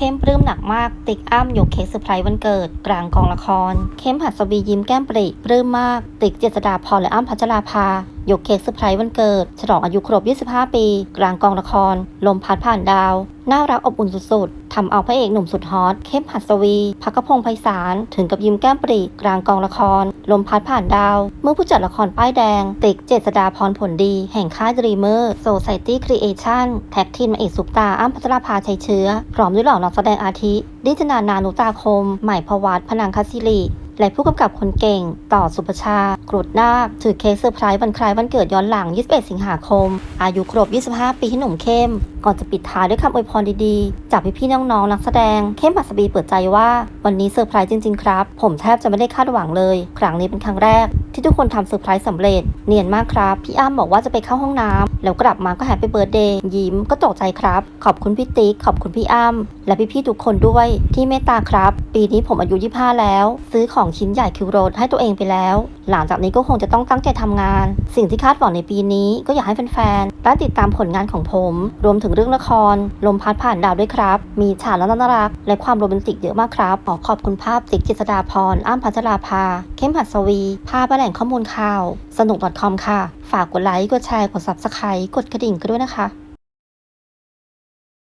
เข้มรื้อหนักมาก ติ๊กอ้ำยกเค้กเซอร์ไพรส์วันเกิด กลางกองละคร เข้มหัดสวียิ้มแก้มปริ ปลื้มมาก ติ๊กเจษดาพรและอ้ำพัชราภา ยกเค้กเซอร์ไพรส์วันเกิด ฉลองอายุครบ 25 ปี กลางกองละคร ลมพัดผ่านดาว น่ารักอบอุ่นสุดๆทำเอาพระเอกหนุ่มสุดฮอต เข้มหัสวี พักพงศ์ไพศาล ถึงกับยิ้มแก้มปริกลางกองละคร ลมพัดผ่านดาว เมื่อผู้จัดละครป้ายแดง ติ๊กเจษดาพรผลดี แห่งค่ายดรีเมอร์โซไซตี้ครีเอชั่นแท็กทีมมาเอกสุปตาอ้ำพัชราภาชัยเชื้อ พร้อมด้วยเหล่านักแสดงอาทิดิจนานานุตาคม ใหม่พวัตพนังคศิริ และผู้กำกับคนเก่ง ต่อสุภชา กรุดนาคถือเค้กเซอร์ไพรส์วันคล้ายวันเกิดย้อนหลัง 21 สิงหาคม อายุครบ 25 ปีที่หนุ่มเข้ม ก่อนจะปิดท้ายด้วยคำอวยพรดีๆ จากพี่ๆน้องๆ นักแสดง เข้มหัสบีเปิดใจว่าวันนี้เซอร์ไพรส์จริงๆ ครับ ผมแทบจะไม่ได้คาดหวังเลย ครั้งนี้เป็นครั้งแรก ที่ทุกคนทำเซอร์ไพรส์สำเร็จ เนียนมากครับ พี่อ้ำบอกว่าจะไปเข้าห้องน้ำแล้วกลับมาก็แฮปปี้เบิร์ดเดย์ยิ้มก็ตกใจครับ ขอบคุณพี่ติ๊กขอบคุณพี่อ้ำและพี่ๆทุกคนด้วยที่เมตตาครับ ปีนี้ผมอายุ 25 แล้ว ซื้อของชิ้นใหญ่คิวโรดให้ตัวเองไปแล้ว หลังจากนี้ก็คงจะต้องตั้งใจทำงาน สิ่งที่คาดหวังในปีนี้ก็อยากให้แฟนๆได้ติดตามผลงานของผม รวมถึงเรื่องละคร ลมพัดผ่านดาวด้วยครับ มีฉากและน่ารัก และความโรแมนติกเยอะมากครับ ขอขอบคุณภาพติ๊กเจษดาพรอ้ำพัชราภา เข้มหัสวี ภาพแหล่งข้อมูลข่าว สนุก .com ค่ะ ฝากกดไลค์ กดแชร์ กด subscribe กดกระดิ่งกันด้วยนะคะ